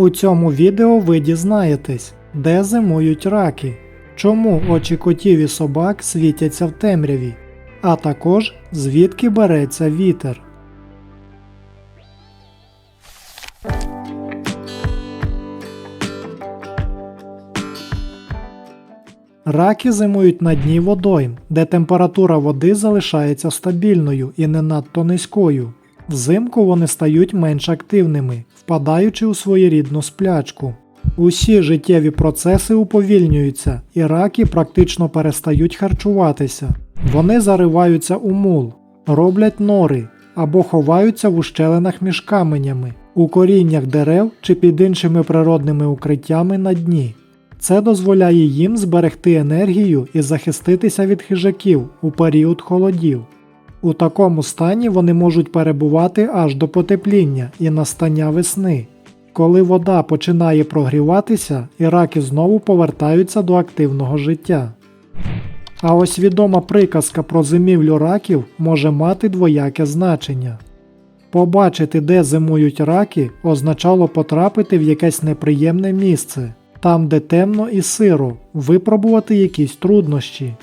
У цьому відео ви дізнаєтесь, де зимують раки, чому очі котів і собак світяться в темряві, а також звідки береться вітер. Раки зимують на дні водойм, де температура води залишається стабільною і не надто низькою. Взимку вони стають менш активними, впадаючи у своєрідну сплячку. Усі життєві процеси уповільнюються, і раки практично перестають харчуватися. Вони зариваються у мул, роблять нори або ховаються в ущелинах між каменями, у коріннях дерев чи під іншими природними укриттями на дні. Це дозволяє їм зберегти енергію і захиститися від хижаків у період холодів. У такому стані вони можуть перебувати аж до потепління і настання весни, коли вода починає прогріватися і раки знову повертаються до активного життя. А ось відома приказка про зимівлю раків може мати двояке значення. Побачити, де зимують раки, означало потрапити в якесь неприємне місце, там, де темно і сиро, випробувати якісь труднощі.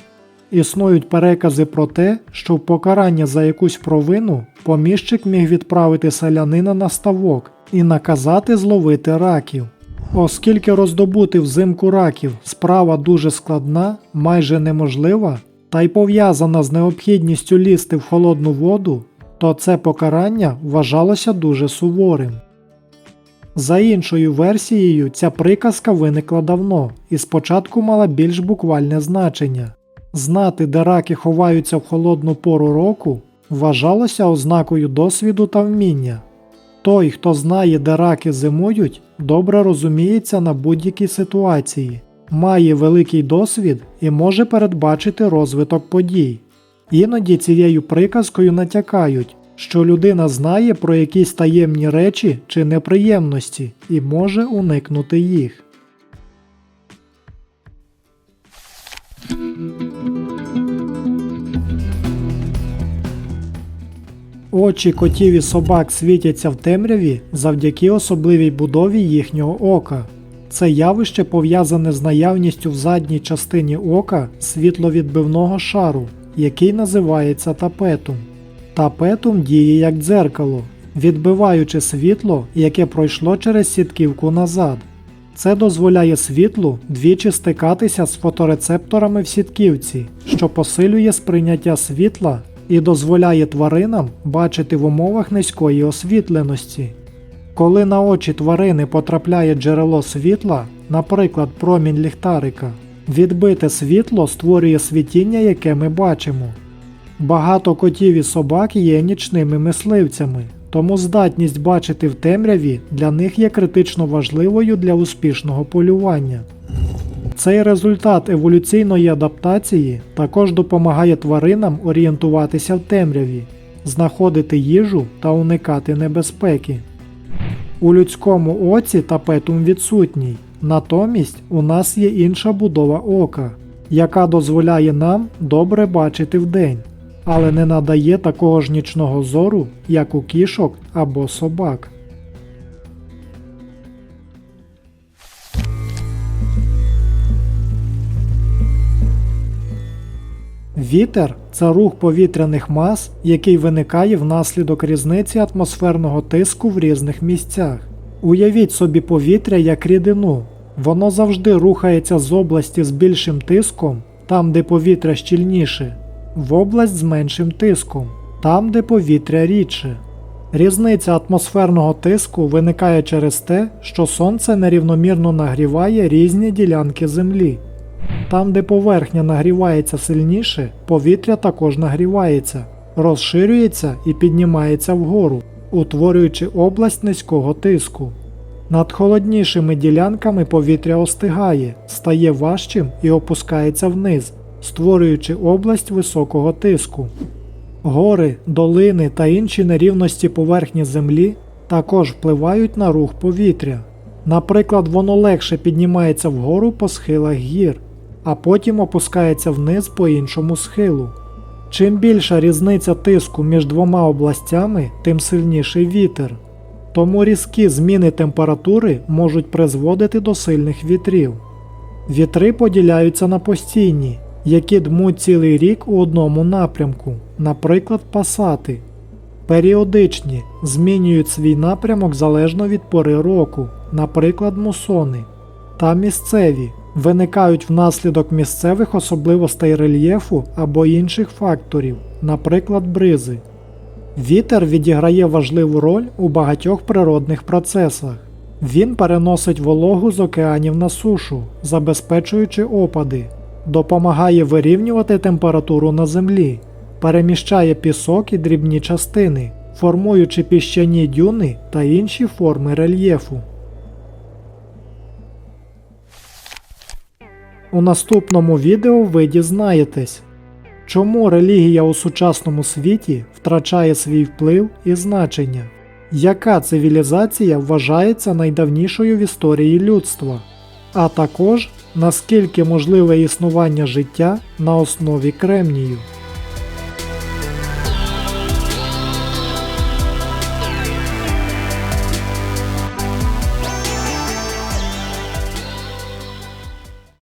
Існують перекази про те, що в покарання за якусь провину поміщик міг відправити селянина на ставок і наказати зловити раків. Оскільки роздобути взимку раків справа дуже складна, майже неможлива, та й пов'язана з необхідністю лізти в холодну воду, то це покарання вважалося дуже суворим. За іншою версією, ця приказка виникла давно і спочатку мала більш буквальне значення. Знати, де раки ховаються в холодну пору року, вважалося ознакою досвіду та вміння. Той, хто знає, де раки зимують, добре розуміється на будь-якій ситуації, має великий досвід і може передбачити розвиток подій. Іноді цією приказкою натякають, що людина знає про якісь таємні речі чи неприємності і може уникнути їх. Очі котів і собак світяться в темряві завдяки особливій будові їхнього ока. Це явище пов'язане з наявністю в задній частині ока світловідбивного шару, який називається тапетум. Тапетум діє як дзеркало, відбиваючи світло, яке пройшло через сітківку назад. Це дозволяє світлу двічі стикатися з фоторецепторами в сітківці, що посилює сприйняття світла і дозволяє тваринам бачити в умовах низької освітленості. Коли на очі тварини потрапляє джерело світла, наприклад, промінь ліхтарика, відбите світло створює світіння, яке ми бачимо. Багато котів і собак є нічними мисливцями, тому здатність бачити в темряві для них є критично важливою для успішного полювання. Цей результат еволюційної адаптації також допомагає тваринам орієнтуватися в темряві, знаходити їжу та уникати небезпеки. У людському оці тапетум відсутній, натомість у нас є інша будова ока, яка дозволяє нам добре бачити вдень, але не надає такого ж нічного зору, як у кішок або собак. Вітер це рух повітряних мас, який виникає внаслідок різниці атмосферного тиску в різних місцях. Уявіть собі повітря як рідину. Воно завжди рухається з області з більшим тиском, там де повітря щільніше, в область з меншим тиском, там де повітря рідше. Різниця атмосферного тиску виникає через те, що сонце нерівномірно нагріває різні ділянки Землі. Там, де поверхня нагрівається сильніше, повітря також нагрівається, розширюється і піднімається вгору, утворюючи область низького тиску. Над холоднішими ділянками повітря остигає, стає важчим і опускається вниз, створюючи область високого тиску. Гори, долини та інші нерівності поверхні Землі також впливають на рух повітря. Наприклад, воно легше піднімається вгору по схилах гір, а потім опускається вниз по іншому схилу. Чим більша різниця тиску між двома областями, тим сильніший вітер. Тому різкі зміни температури можуть призводити до сильних вітрів. Вітри поділяються на постійні, які дмуть цілий рік у одному напрямку, наприклад, пасати. Періодичні змінюють свій напрямок залежно від пори року, наприклад, мусони. Та місцеві виникають внаслідок місцевих особливостей рельєфу або інших факторів, наприклад, бризи. Вітер відіграє важливу роль у багатьох природних процесах. Він переносить вологу з океанів на сушу, забезпечуючи опади, допомагає вирівнювати температуру на землі, переміщає пісок і дрібні частини, формуючи піщані дюни та інші форми рельєфу. У наступному відео ви дізнаєтесь, чому релігія у сучасному світі втрачає свій вплив і значення, яка цивілізація вважається найдавнішою в історії людства, а також наскільки можливе існування життя на основі кремнію.